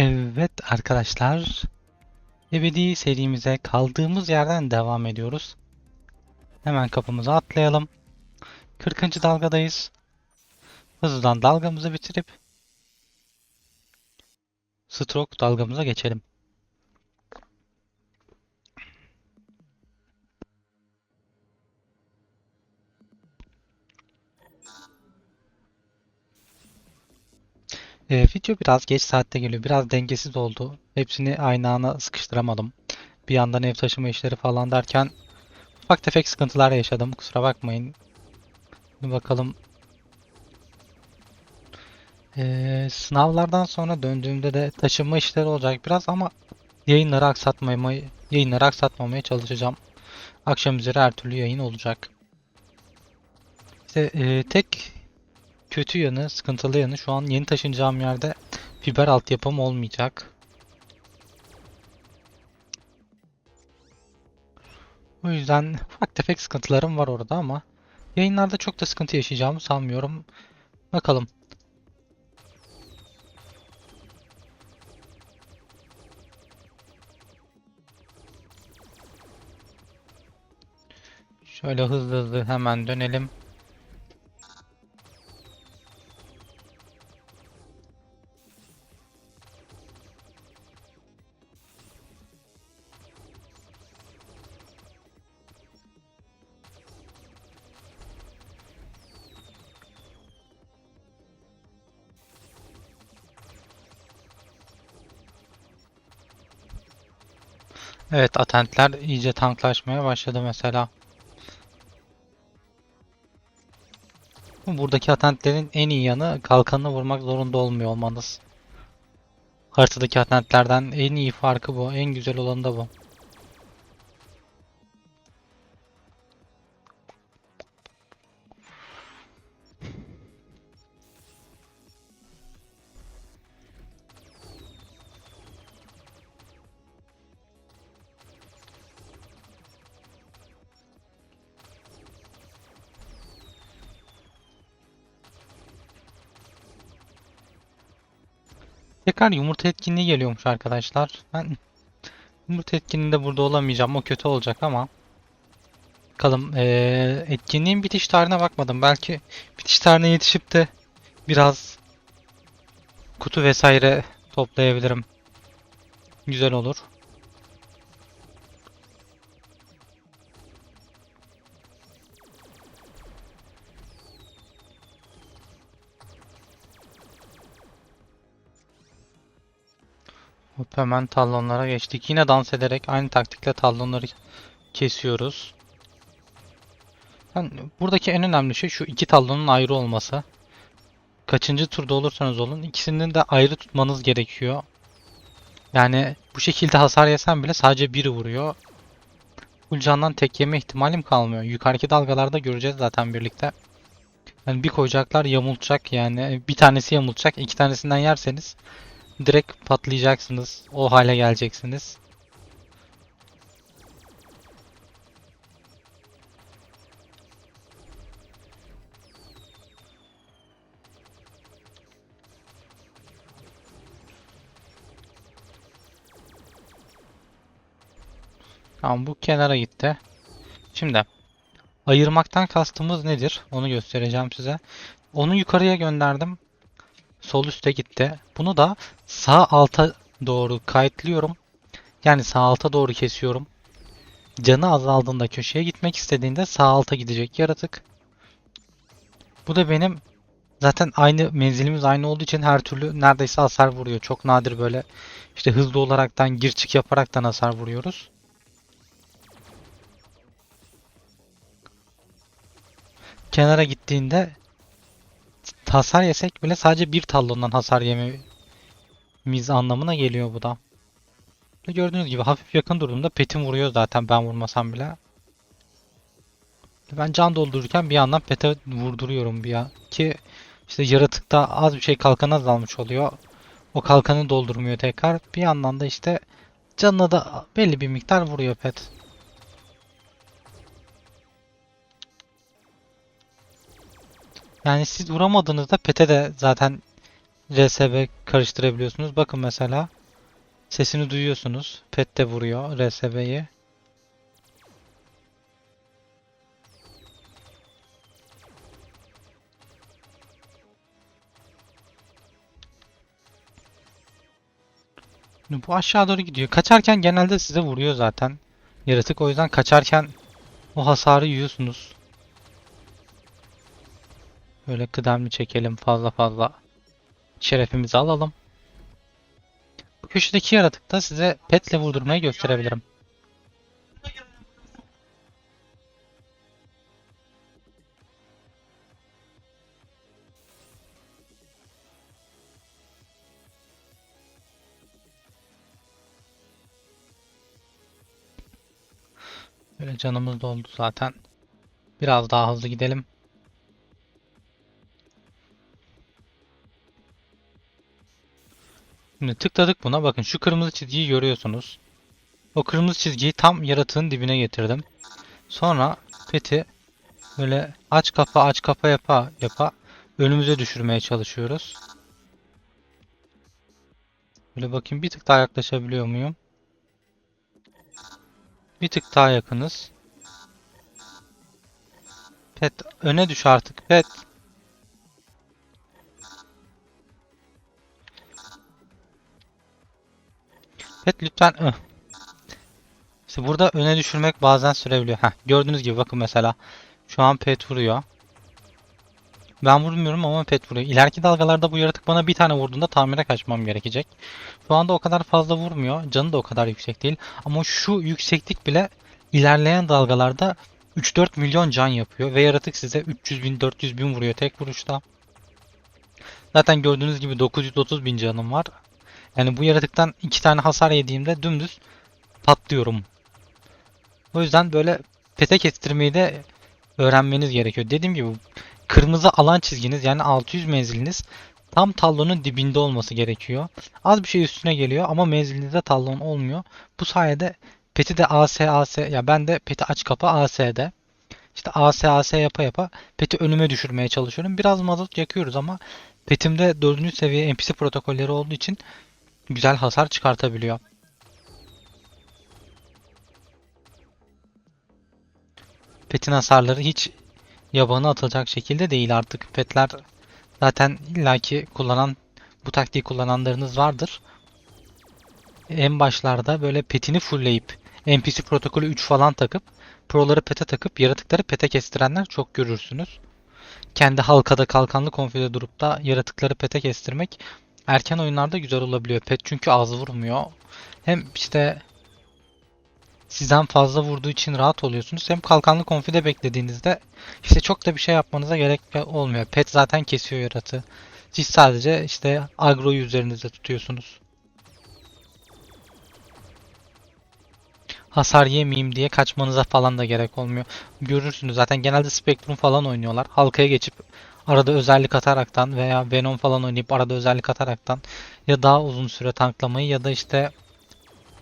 Evet arkadaşlar, Ebedi serimize kaldığımız yerden devam ediyoruz. Hemen kapımıza atlayalım. 40. dalgadayız. Hızlıdan dalgamızı bitirip stroke dalgamıza geçelim. Ee, video biraz geç saatte geliyor. Biraz dengesiz oldu. Hepsini aynı ana sıkıştıramadım. Bir yandan ev taşıma işleri falan derken ufak tefek sıkıntılar yaşadım. Kusura bakmayın. Bir bakalım. Ee, sınavlardan sonra döndüğümde de taşınma işleri olacak biraz ama yayınları aksatmamaya, yayınları aksatmamaya çalışacağım. Akşam üzeri her türlü yayın olacak. İşte e, tek kötü yanı, sıkıntılı yanı şu an yeni taşınacağım yerde fiber altyapım olmayacak. O yüzden ufak tefek sıkıntılarım var orada ama yayınlarda çok da sıkıntı yaşayacağımı sanmıyorum. Bakalım. Şöyle hızlı hızlı hemen dönelim. Evet, atentler iyice tanklaşmaya başladı mesela. Buradaki atentlerin en iyi yanı kalkanını vurmak zorunda olmuyor olmanız. Haritadaki atentlerden en iyi farkı bu. En güzel olanı da bu. Tekrar yumurta etkinliği geliyormuş arkadaşlar. Ben yumurta etkinliğinde burada olamayacağım. O kötü olacak ama. Bakalım. Ee, etkinliğin bitiş tarihine bakmadım. Belki bitiş tarihine yetişip de biraz kutu vesaire toplayabilirim. Güzel olur. Hop hemen talonlara geçtik. Yine dans ederek aynı taktikle talonları kesiyoruz. Ben, buradaki en önemli şey şu iki talonun ayrı olması. Kaçıncı turda olursanız olun ikisinin de ayrı tutmanız gerekiyor. Yani bu şekilde hasar yesen bile sadece biri vuruyor. Full candan tek yeme ihtimalim kalmıyor. Yukarıki dalgalarda göreceğiz zaten birlikte. Yani bir koyacaklar yamulacak yani. Bir tanesi yamulacak. iki tanesinden yerseniz direkt patlayacaksınız. O hale geleceksiniz. Tamam bu kenara gitti. Şimdi ayırmaktan kastımız nedir? Onu göstereceğim size. Onu yukarıya gönderdim. Sol üste gitti. Bunu da sağ alta doğru kayıtlıyorum. Yani sağ alta doğru kesiyorum. Canı azaldığında köşeye gitmek istediğinde sağ alta gidecek yaratık. Bu da benim zaten aynı menzilimiz aynı olduğu için her türlü neredeyse hasar vuruyor. Çok nadir böyle işte hızlı olaraktan gir çık yaparaktan hasar vuruyoruz. Kenara gittiğinde hasar yesek bile sadece bir tallondan hasar yememiz anlamına geliyor bu da. Gördüğünüz gibi hafif yakın durumda petim vuruyor zaten ben vurmasam bile. Ben can doldururken bir yandan pete vurduruyorum bir ya ki işte yaratıkta az bir şey kalkan azalmış oluyor. O kalkanı doldurmuyor tekrar. Bir yandan da işte canına da belli bir miktar vuruyor pet. Yani siz vuramadığınızda pete de zaten RSB karıştırabiliyorsunuz. Bakın mesela sesini duyuyorsunuz. Pet de vuruyor RSB'yi. Bu aşağı doğru gidiyor. Kaçarken genelde size vuruyor zaten. Yaratık o yüzden kaçarken o hasarı yiyorsunuz. Böyle kıdemli çekelim fazla fazla. Şerefimizi alalım. Bu köşedeki yaratık da size petle vurdurmayı gösterebilirim. Böyle canımız doldu zaten. Biraz daha hızlı gidelim. Şimdi tıkladık buna. Bakın şu kırmızı çizgiyi görüyorsunuz. O kırmızı çizgiyi tam yaratığın dibine getirdim. Sonra peti böyle aç kapa aç kapa yapa yapa önümüze düşürmeye çalışıyoruz. Böyle bakayım bir tık daha yaklaşabiliyor muyum? Bir tık daha yakınız. Pet öne düş artık pet. Pet lütfen. İşte burada öne düşürmek bazen sürebiliyor. Heh, gördüğünüz gibi bakın mesela. Şu an pet vuruyor. Ben vurmuyorum ama pet vuruyor. İleriki dalgalarda bu yaratık bana bir tane vurduğunda tamire kaçmam gerekecek. Şu anda o kadar fazla vurmuyor. Canı da o kadar yüksek değil. Ama şu yükseklik bile ilerleyen dalgalarda 3-4 milyon can yapıyor. Ve yaratık size 300 bin 400 bin vuruyor tek vuruşta. Zaten gördüğünüz gibi 930 bin canım var. Yani bu yaratıktan iki tane hasar yediğimde dümdüz patlıyorum. O yüzden böyle pete kestirmeyi de öğrenmeniz gerekiyor. Dediğim gibi kırmızı alan çizginiz yani 600 menziliniz tam tallonun dibinde olması gerekiyor. Az bir şey üstüne geliyor ama menzilinizde tallon olmuyor. Bu sayede peti de AS AS ya ben de peti aç kapa AS'de. İşte AS AS yapa yapa peti önüme düşürmeye çalışıyorum. Biraz mazot yakıyoruz ama petimde 4. seviye NPC protokolleri olduğu için güzel hasar çıkartabiliyor. Petin hasarları hiç yabana atılacak şekilde değil artık. Petler zaten illaki kullanan bu taktiği kullananlarınız vardır. En başlarda böyle petini fullleyip NPC protokolü 3 falan takıp proları pete takıp yaratıkları pete kestirenler çok görürsünüz. Kendi halkada kalkanlı konfide durup da yaratıkları pete kestirmek erken oyunlarda güzel olabiliyor. Pet çünkü az vurmuyor. Hem işte sizden fazla vurduğu için rahat oluyorsunuz. Hem kalkanlı konfide beklediğinizde işte çok da bir şey yapmanıza gerek olmuyor. Pet zaten kesiyor yaratığı. Siz sadece işte agroyu üzerinizde tutuyorsunuz. Hasar yemeyeyim diye kaçmanıza falan da gerek olmuyor. Görürsünüz zaten genelde Spectrum falan oynuyorlar. Halkaya geçip arada özellik ataraktan veya Venom falan oynayıp arada özellik ataraktan ya daha uzun süre tanklamayı ya da işte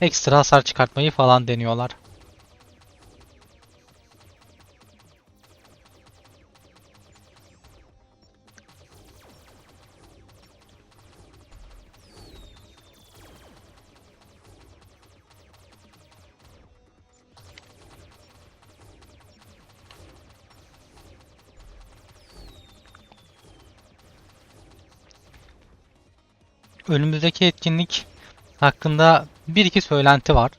ekstra hasar çıkartmayı falan deniyorlar. Önümüzdeki etkinlik hakkında bir iki söylenti var.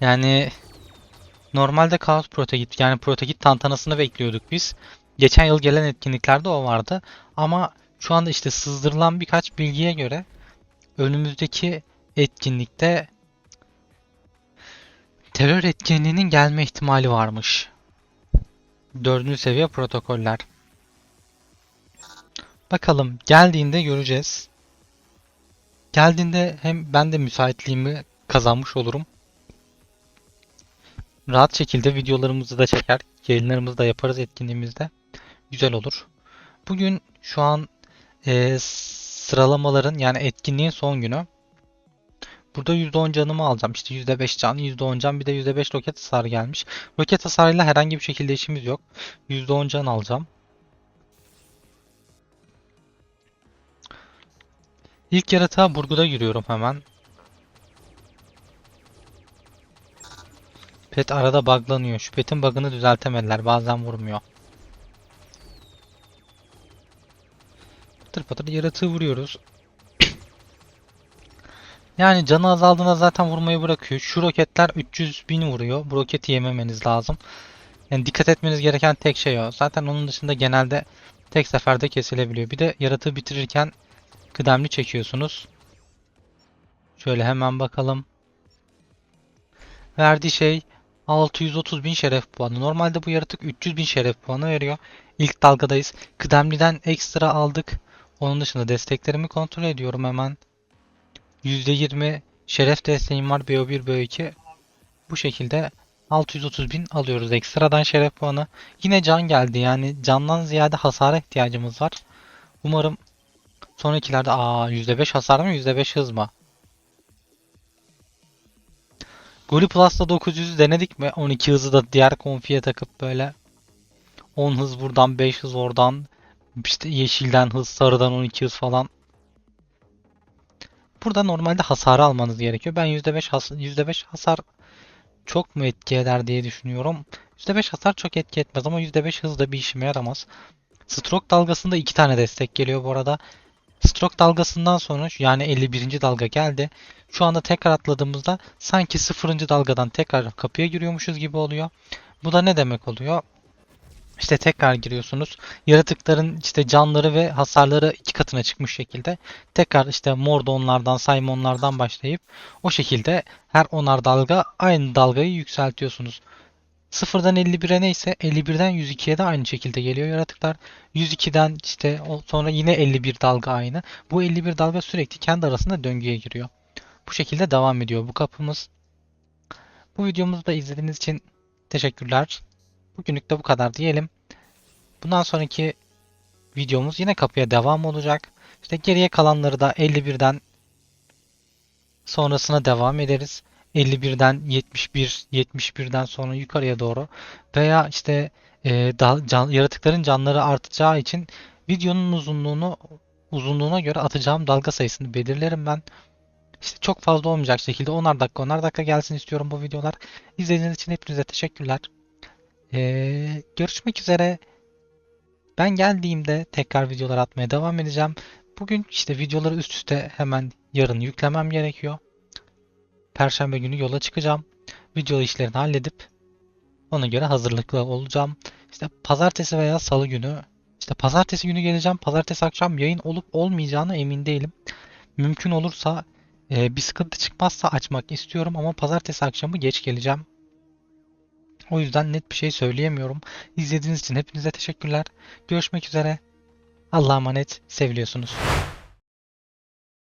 Yani normalde Chaos Protagit yani Protagit tantanasını bekliyorduk biz. Geçen yıl gelen etkinliklerde o vardı. Ama şu anda işte sızdırılan birkaç bilgiye göre önümüzdeki etkinlikte terör etkinliğinin gelme ihtimali varmış. Dördüncü seviye protokoller. Bakalım geldiğinde göreceğiz. Geldiğinde hem ben de müsaitliğimi kazanmış olurum. Rahat şekilde videolarımızı da çeker, yayınlarımızı da yaparız etkinliğimizde. Güzel olur. Bugün şu an e, sıralamaların yani etkinliğin son günü. Burada %10 canımı alacağım. İşte %5 can, %10 can bir de %5 roket hasarı gelmiş. Roket hasarıyla herhangi bir şekilde işimiz yok. %10 can alacağım. İlk yaratığa burguda giriyorum hemen. Pet arada buglanıyor. Şu petin bug'ını düzeltemediler. Bazen vurmuyor. Patır patır yaratığı vuruyoruz. Yani canı azaldığında zaten vurmayı bırakıyor. Şu roketler 300 bin vuruyor. Bu roketi yememeniz lazım. Yani dikkat etmeniz gereken tek şey o. Zaten onun dışında genelde tek seferde kesilebiliyor. Bir de yaratığı bitirirken kıdemli çekiyorsunuz. Şöyle hemen bakalım. Verdiği şey 630 bin şeref puanı. Normalde bu yaratık 300 bin şeref puanı veriyor. İlk dalgadayız. Kıdemliden ekstra aldık. Onun dışında desteklerimi kontrol ediyorum hemen. %20 şeref desteğim var BO1 BO2. Bu şekilde 630 bin alıyoruz ekstradan şeref puanı. Yine can geldi yani candan ziyade hasara ihtiyacımız var. Umarım sonrakilerde aa %5 hasar mı %5 hız mı? Goli Plus'ta 900 denedik mi? 12 hızı da diğer konfiye takıp böyle 10 hız buradan 5 hız oradan işte yeşilden hız sarıdan 12 hız falan. Burada normalde hasarı almanız gerekiyor. Ben %5 has %5 hasar çok mu etki eder diye düşünüyorum. %5 hasar çok etki etmez ama %5 hız da bir işime yaramaz. Stroke dalgasında iki tane destek geliyor bu arada. Stroke dalgasından sonra yani 51. dalga geldi. Şu anda tekrar atladığımızda sanki 0. dalgadan tekrar kapıya giriyormuşuz gibi oluyor. Bu da ne demek oluyor? İşte tekrar giriyorsunuz. Yaratıkların işte canları ve hasarları iki katına çıkmış şekilde tekrar işte Mordonlardan, Simonlardan başlayıp o şekilde her onar dalga aynı dalgayı yükseltiyorsunuz. 0'dan 51'e neyse 51'den 102'ye de aynı şekilde geliyor yaratıklar. 102'den işte sonra yine 51 dalga aynı. Bu 51 dalga sürekli kendi arasında döngüye giriyor. Bu şekilde devam ediyor bu kapımız. Bu videomuzu da izlediğiniz için teşekkürler. Bugünlük de bu kadar diyelim. Bundan sonraki videomuz yine kapıya devam olacak. İşte geriye kalanları da 51'den sonrasına devam ederiz. 51'den 71, 71'den sonra yukarıya doğru veya işte e, da- can- yaratıkların canları artacağı için videonun uzunluğunu uzunluğuna göre atacağım dalga sayısını belirlerim ben. İşte çok fazla olmayacak şekilde 10'ar dakika 10'ar dakika gelsin istiyorum bu videolar. İzlediğiniz için hepinize teşekkürler. Ee, görüşmek üzere. Ben geldiğimde tekrar videolar atmaya devam edeceğim. Bugün işte videoları üst üste hemen yarın yüklemem gerekiyor. Perşembe günü yola çıkacağım. Video işlerini halledip ona göre hazırlıklı olacağım. İşte pazartesi veya salı günü işte pazartesi günü geleceğim. Pazartesi akşam yayın olup olmayacağına emin değilim. Mümkün olursa e, bir sıkıntı çıkmazsa açmak istiyorum ama pazartesi akşamı geç geleceğim. O yüzden net bir şey söyleyemiyorum. İzlediğiniz için hepinize teşekkürler. Görüşmek üzere. Allah'a emanet. Seviliyorsunuz.